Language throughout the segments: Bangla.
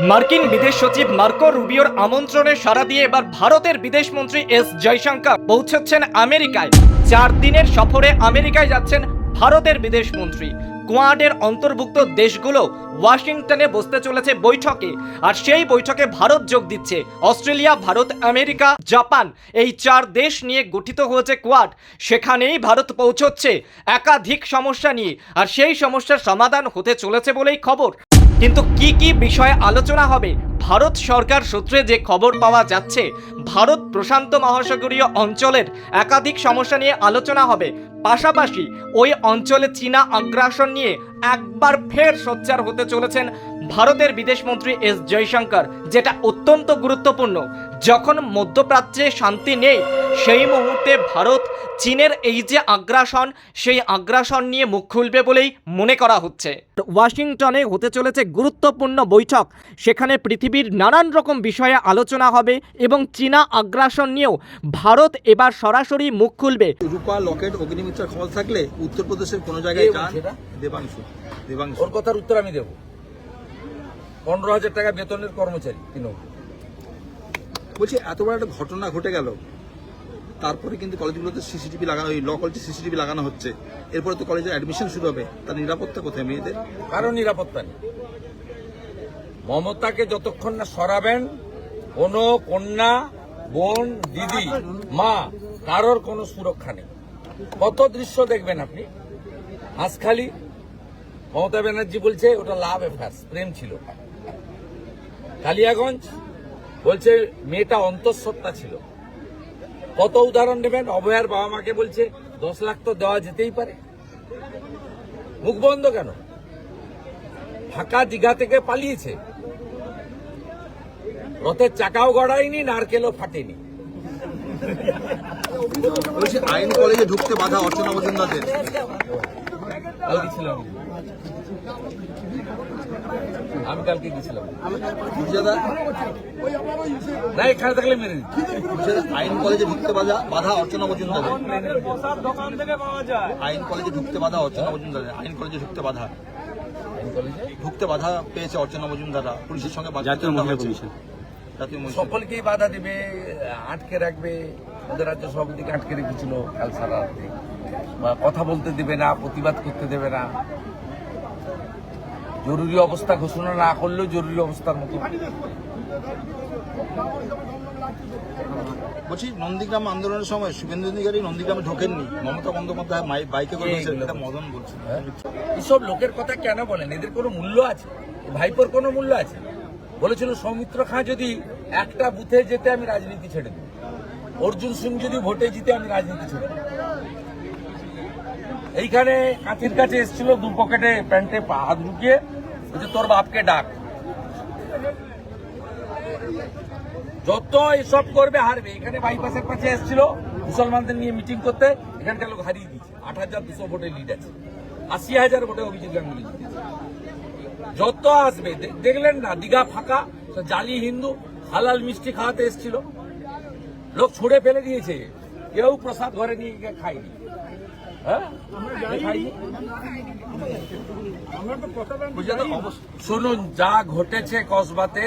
মার্কিন বিদেশ সচিব মার্কো রুবিওর আমন্ত্রণে সাড়া দিয়ে এবার ভারতের বিদেশমন্ত্রী এস জয়শঙ্কর পৌঁছচ্ছেন আমেরিকায়। চার দিনের সফরে আমেরিকায় যাচ্ছেন ভারতের বিদেশমন্ত্রী কোয়াডের অন্তর্ভুক্ত দেশগুলো ওয়াশিংটনে বসতে চলেছে বৈঠকে। আর সেই বৈঠকে ভারত যোগ দিচ্ছে। অস্ট্রেলিয়া, ভারত, আমেরিকা, জাপান এই চার দেশ নিয়ে গঠিত হয়েছে কোয়াড। সেখানেই ভারত পৌঁছচ্ছে। একাধিক সমস্যা নিয়ে। আর সেই সমস্যার সমাধান হতে চলেছে বলেই খবর। কিন্তু কি কি বিষয়ে আলোচনা হবে? ভারত সরকার সূত্রে যে খবর পাওয়া যাচ্ছে, ভারত প্রশান্ত মহাসাগরীয় অঞ্চলের একাধিক সমস্যা নিয়ে আলোচনা হবে। পাশাপাশি ওই অঞ্চলে চীনা আগ্রাসন নিয়ে একবার ফের সোচ্চার হতে চলেছেন ভারতের বিদেশমন্ত্রী এস জয়শঙ্কর, যেটা অত্যন্ত গুরুত্বপূর্ণ। যখন মধ্যপ্রাচ্যে শান্তি নেই সেই মুহূর্তে ভারত চীনের এই যে আগ্রাসন সেই আগ্রাসন নিয়ে মুখ খুলবে বলেই মনে করা হচ্ছে। ওয়াশিংটনে হতে চলেছে গুরুত্বপূর্ণ বৈঠক। সেখানে পৃথিবীর নানান রকম বিষয়ে আলোচনা হবে এবং চীনা আগ্রাসন নিয়েও ভারত এবার সরাসরি মুখ খুলবে। রূপা লকেট অগ্নিমিত্রার খবর থাকলে উত্তরপ্রদেশের কোনো জায়গায় যান? দেবাংশু। দেবাংশু। ওর কথার উত্তর আমি দেব। পনেরো হাজার টাকা বেতনের কর্মচারী তৃণমূল বলছি এত বড় একটা ঘটনা ঘটে গেল। তারপরে কিন্তু কলেজগুলোতে সিসিটিভি লাগানো, ওই ল কলেজে সিসিটিভি লাগানো হচ্ছে। এরপরে তো কলেজে অ্যাডমিশন শুরু হবে। তার নিরাপত্তা কোথায় মেয়েদের? কারও নিরাপত্তা নেই। মমতাকে যতক্ষণ না সরাবেন, কোনো কন্যা, বোন, দিদি, মা, কারোর কোনো সুরক্ষা নেই। কত দৃশ্য দেখবেন আপনি? হাঁসখালি, মমতা ব্যানার্জি বলছে, ওটা লাভ অ্যাফেয়ার্স প্রেম ছিল। কালিয়াগঞ্জ বলছে, মেয়েটা অন্তঃসত্ত্বা ছিল। কত উদাহরণ নেবেন অভয়ার বাবা মাকে বলছে দশ লাখ তো দেওয়া যেতেই পারে। মুখ বন্ধ কেন? ফাঁকা দীঘা থেকে পালিয়েছে। রথের চাকাও গড়ায়নি নারকেলও ফাটেনি। আইন কলেজে ঢুকতে বাধা অর্চনা মজুমদারদের কাল গেছিলাম আমি কালকে গেছিলাম। না এখানে থাকলে মেরে আইন কলেজে ঢুকতে বাধা বাধা অর্চনা মজুমদারের আইন কলেজে ঢুকতে বাধা অর্চনা মজুমদারের আইন কলেজে ঢুকতে বাধা। ঢুকতে বাধা পেয়েছে অর্চনা মজুমদাররা পুলিশের সঙ্গে জাতীয় মহিলা কমিশন। সকলকেই বাধা দিবে আটকে রাখবে। ওদের রাজ্য সভাপতিকে আটকে রেখেছিল কাল সারা রাত্রে। বা কথা বলতে দেবে না প্রতিবাদ করতে দেবে না। জরুরি অবস্থা ঘোষণা না করলেও জরুরি অবস্থার মতো বলছি, নন্দীগ্রাম আন্দোলনের সময় শুভেন্দু অধিকারী নন্দীগ্রামে ঢোকেননি। মমতা বন্দ্যোপাধ্যায় বাইকে করে এটা মদন বলছে? এসব লোকের কথা কেন বলেন? এদের কোনো মূল্য আছে? ভাইপোর কোনো মূল্য আছে? বলেছিল, সৌমিত্র খাঁ যদি একটা বুথে যেতে আমি রাজনীতি ছেড়ে দেব। অর্জুন সিং যদি ভোটে জিতে আমি রাজনীতি ছেড়ে দেব। এইখানে কাঁথির কাছে এসেছিল, দু পকেটে প্যান্টে পা হাত ঢুকিয়ে তোর বাপকে ডাক। যত এসব করবে হারবে। এখানে বাইপাসের কাছে এসেছিল মুসলমানদের নিয়ে মিটিং করতে এখানকার লোক হারিয়ে দিয়েছে। আট হাজার দুশো ভোটে লিড আছে। আশি হাজার ভোটে অভিজিৎ গাঙ্গুলি যত আসবে দেখলেন না দীঘা ফাঁকা জালি হিন্দু হালাল মিষ্টি খাওয়াতে এসেছিল। লোক ছুড়ে ফেলে দিয়েছে। কেউ প্রসাদ ঘরে নিয়ে গিয়ে খায়নি। হ্যাঁ? শুনুন যা ঘটেছে কসবাতে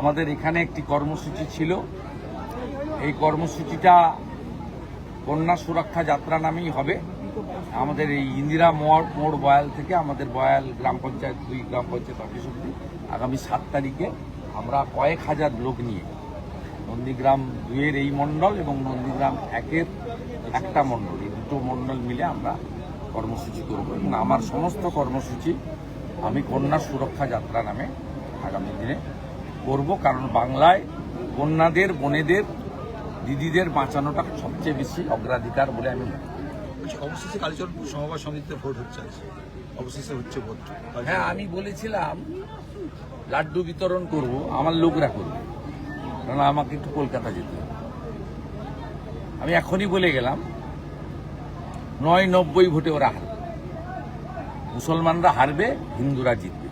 আমাদের এখানে একটি কর্মসূচি ছিল। এই কর্মসূচিটা কন্যা সুরক্ষা যাত্রা নামেই হবে। আমাদের এই ইন্দিরা মোড় মোড় বয়াল থেকে আমাদের বয়াল গ্রাম পঞ্চায়েত দুই গ্রাম পঞ্চায়েত অফিস অব্দি আগামী সাত তারিখে আমরা কয়েক হাজার লোক নিয়ে নন্দীগ্রাম দুইয়ের এই মণ্ডল এবং নন্দীগ্রাম একের একটা মণ্ডল, এই দুটো মণ্ডল মিলে আমরা কর্মসূচি করব এবং আমার সমস্ত কর্মসূচি আমি কন্যা সুরক্ষা যাত্রা নামে আগামী দিনে করব কারণ বাংলায় কন্যাদের বোনেদের দিদিদের বাঁচানোটা সবচেয়ে বেশি অগ্রাধিকার বলে আমি মনে অবশেষে কালীচর সমবায় সমিতিতে ভোট হচ্ছে অবশেষে হচ্ছে ভোট। হ্যাঁ আমি বলেছিলাম লাড্ডু বিতরণ করব আমার লোকরা করবে। কারণ আমাকে একটু কলকাতা যেতে হবে। আমি এখনই বলে গেলাম নয় নব্বই ভোটে ওরা হারবে। মুসলমানরা হারবে হিন্দুরা জিতবে।